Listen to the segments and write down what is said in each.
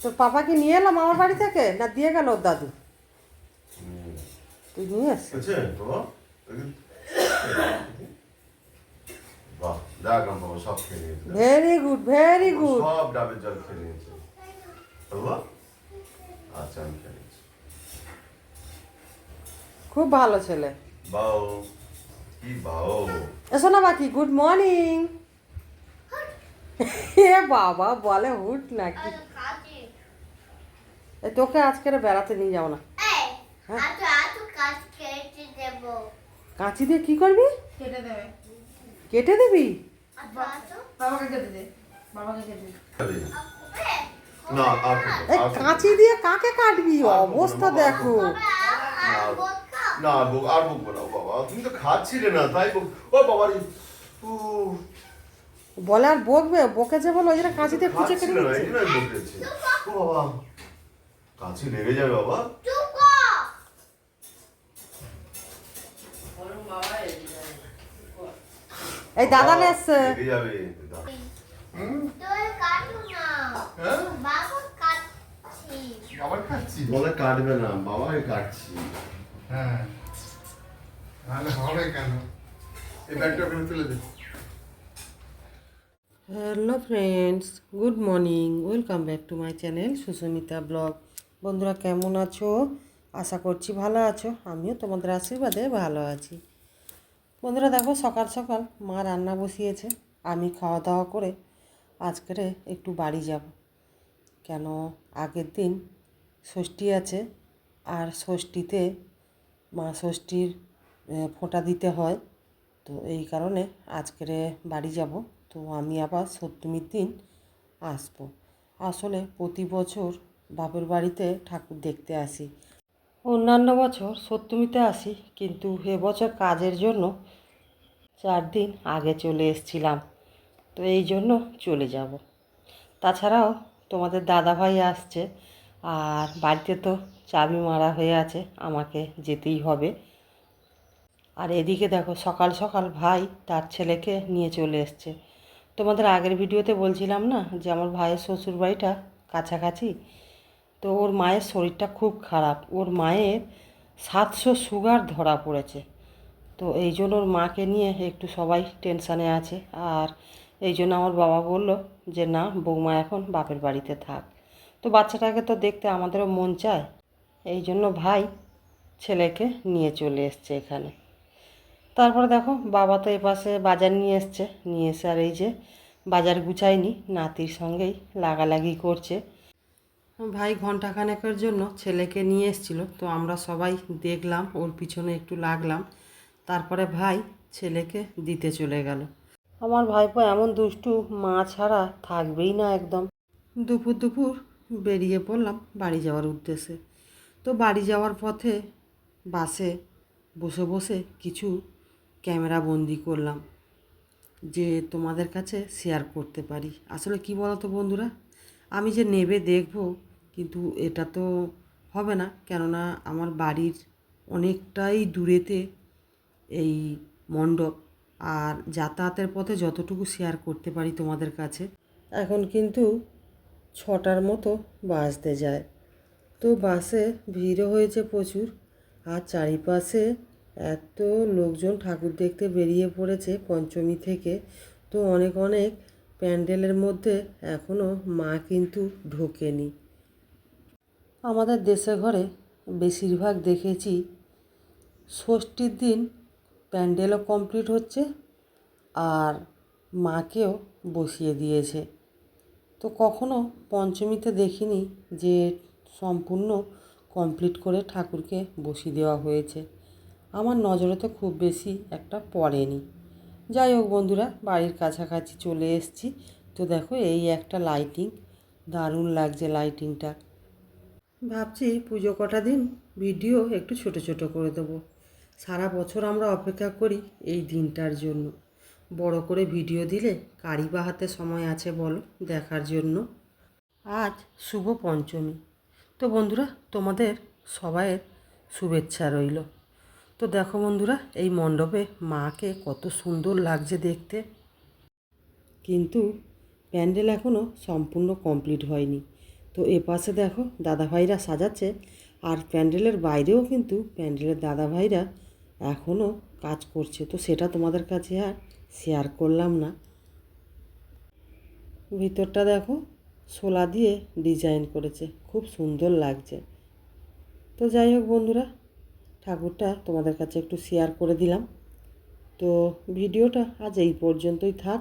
তোর পাপা কি নিয়ে এলাম আমার বাড়ি থেকে? না দিয়ে গেল ওর দাদু। তুই নিয়ে এস আছে বাবা বাহ দেখ আমার বাবা সব খেয়ে নিয়েছে। ভেরি গুড ভেরি গুড সব ডাবের জল খেয়ে নিয়েছে। আচ্ছা আমি খেয়ে খুব ভালো ছেলে। বাও কি বাও। এসো না বাকি গুড মর্নিং এ বাবা বলে হুট নাকি। তোকে আজকের বেড়াতে নিয়ে যাব না। কাঁচি দিয়ে কি করবি? কেটে দেবে। কেটে দিবি? বাবাকে কেটে দে বাবাকে কেটে দে। না আর এই কাঁচি দিয়ে কাকে কাটবি? অবস্থা দেখো। না বুক আর বুক বানাও বাবা। তুমি তো খাচ্ছিলে না তাই বুক ও বাবা বলে আর বকবে বকেছে বলে ওই জন্য কাঁচি দিয়ে কুচে কেটে দিচ্ছে। ও বাবা। কাছে লেগে যাবে বাবা। এই দাদা এসছে লেগে যাবে দাদা। হ্যাঁ? আবার বলে কাটবে না বাবাকে কাটছি। হ্যাঁ। নাহলে হবে কেন? এই ব্যাগটা ওখানে তুলে দে। Hello friends good morning. Welcome back to my channel Susmita blog. বন্ধুরা কেমন আছো? আশা করছি ভালো আছো। আমিও তোমাদের আশীর্বাদে ভালো আছি। বন্ধুরা দেখো, সকাল সকাল মা রান্না বসিয়েছে। আমি খাওয়া দাওয়া করে আজকেরে একটু বাড়ি যাব। কেন, আগের দিন ষষ্ঠী আছে আর ষষ্ঠীতে মা ষষ্ঠীর ফোঁটা দিতে হয়। তো এই কারণে আজকেরে বাড়ি যাব। তো আমি আবার সপ্তমীর দিন আসব। আসলে প্রতি বছর বাপের বাড়িতে ঠাকুর দেখতে আসি। অন্যান্য বছর সপ্তমীতে আসি, কিন্তু এবছর কাজের জন্য চার দিন আগে চলে এসেছিলাম, তো এই জন্য চলে যাব। তাছাড়াও তোমাদের দাদাভাই আসছে, আর বাড়িতে তো চাবি মারা হয়ে আছে, আমাকে যেতেই হবে। আর এদিকে দেখো, সকাল সকাল ভাই তার ছেলেকে নিয়ে চলে এসছে। তোমাদের আগের ভিডিওতে বলছিলাম না যে আমার ভাইয়ের শ্বশুর বাড়িটা কাছাকাছি? তো ওর মায়ের শরীরটা খুব খারাপ। ওর মায়ের সাতশো সুগার ধরা পড়েছে। তো এই জন্য ওর মাকে নিয়ে একটু সবাই টেনশানে আছে। আর এই জন্য আমার বাবা বলল যে, না, বৌমা এখন বাপের বাড়িতে থাক। তো বাচ্চাটাকে তো দেখতে আমাদেরও মন চায়। এই জন্য ভাই ছেলেকে নিয়ে চলে এসছে এখানে। তারপরে দেখো, বাবা তো এপাশে বাজার নিয়ে এসছে। নিয়ে এসে আর এই যে বাজার গুছায়নি, নাতির সঙ্গেই লাগালাগি করছে। ভাই ঘন্টাখানেকের জন্য ছেলেকে নিয়ে এসেছিল তো আমরা সবাই দেখলাম ওর পিছনে একটু লাগলাম। তারপরে ভাই ছেলেকে দিতে চলে গেল। আমার ভাইপো এমন দুষ্টু মা ছাড়া থাকবেই না একদম। দুপুর দুপুর বেরিয়ে পড়লাম বাড়ি যাওয়ার উদ্দেশ্যে। তো বাড়ি যাওয়ার পথে বাসে বসে বসে কিছু ক্যামেরা বন্দি করলাম যে তোমাদের কাছে শেয়ার করতে পারি। আসলে কি বলো তো বন্ধুরা? আমি যে নেবে দেখব কিন্তু এটা তো হবে না। কেননা আমার বাড়ির অনেকটাই দূরেতে এই মণ্ডপ আর যাতায়াতের পথে যতটুকু শেয়ার করতে পারি তোমাদের কাছে, এখন কিন্তু ছটার মতো বাসতে যায়। তো বাসে ভিড়ও হয়েছে প্রচুর আর চারিপাশে এত লোকজন ঠাকুর দেখতে বেরিয়ে পড়েছে পঞ্চমী থেকে। তো অনেক অনেক প্যান্ডেলের মধ্যে এখনও মা কিন্তু ঢোকেনি। আমাদের দেশে ঘরে বেশিরভাগ দেখেছি, ষষ্ঠীর দিন প্যান্ডেলও কমপ্লিট হচ্ছে আর মাকেও বসিয়ে দিয়েছে। তো কখনো পঞ্চমীতে দেখিনি যে সম্পূর্ণ কমপ্লিট করে ঠাকুরকে বসিয়ে দেওয়া হয়েছে। আমার নজরে তো খুব বেশি একটা পড়েনি। যাই হোক বন্ধুরা, বাড়ির কাছাকাছি চলে এসেছি। তো দেখো এই একটা লাইটিং দারুণ লাগছে লাইটিংটা ভাবছি পুজো কটা দিন ভিডিও একটু ছোট ছোট করে দেবো। সারা বছর আমরা অপেক্ষা করি এই দিনটার জন্য। বড় করে ভিডিও দিলে কারি বা হাতে সময় আছে বলো দেখার জন্য। আজ শুভ পঞ্চমী। তো বন্ধুরা, তোমাদের সবাইয়ের শুভেচ্ছা রইল। তো দেখো বন্ধুরা, এই মণ্ডপে মাকে কত সুন্দর লাগছে দেখতে। কিন্তু প্যান্ডেল এখনও সম্পূর্ণ কমপ্লিট হয়নি। তো এ পাশে দেখো দাদাভাইরা সাজাচ্ছে আর প্যান্ডেলের বাইরেও কিন্তু প্যান্ডেলের দাদাভাইরা এখনও কাজ করছে। তো সেটা তোমাদের কাছে আর শেয়ার করলাম না। ভিতরটা দেখো শোলা দিয়ে ডিজাইন করেছে, খুব সুন্দর লাগছে। তো যাই হোক বন্ধুরা, ঠাকুরটা তোমাদের কাছে একটু শেয়ার করে দিলাম। তো ভিডিওটা আজ এই পর্যন্তই থাক,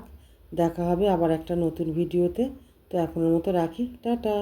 দেখা হবে আবার একটা নতুন ভিডিওতে। তো এখনের মতো রাখি। টাটা।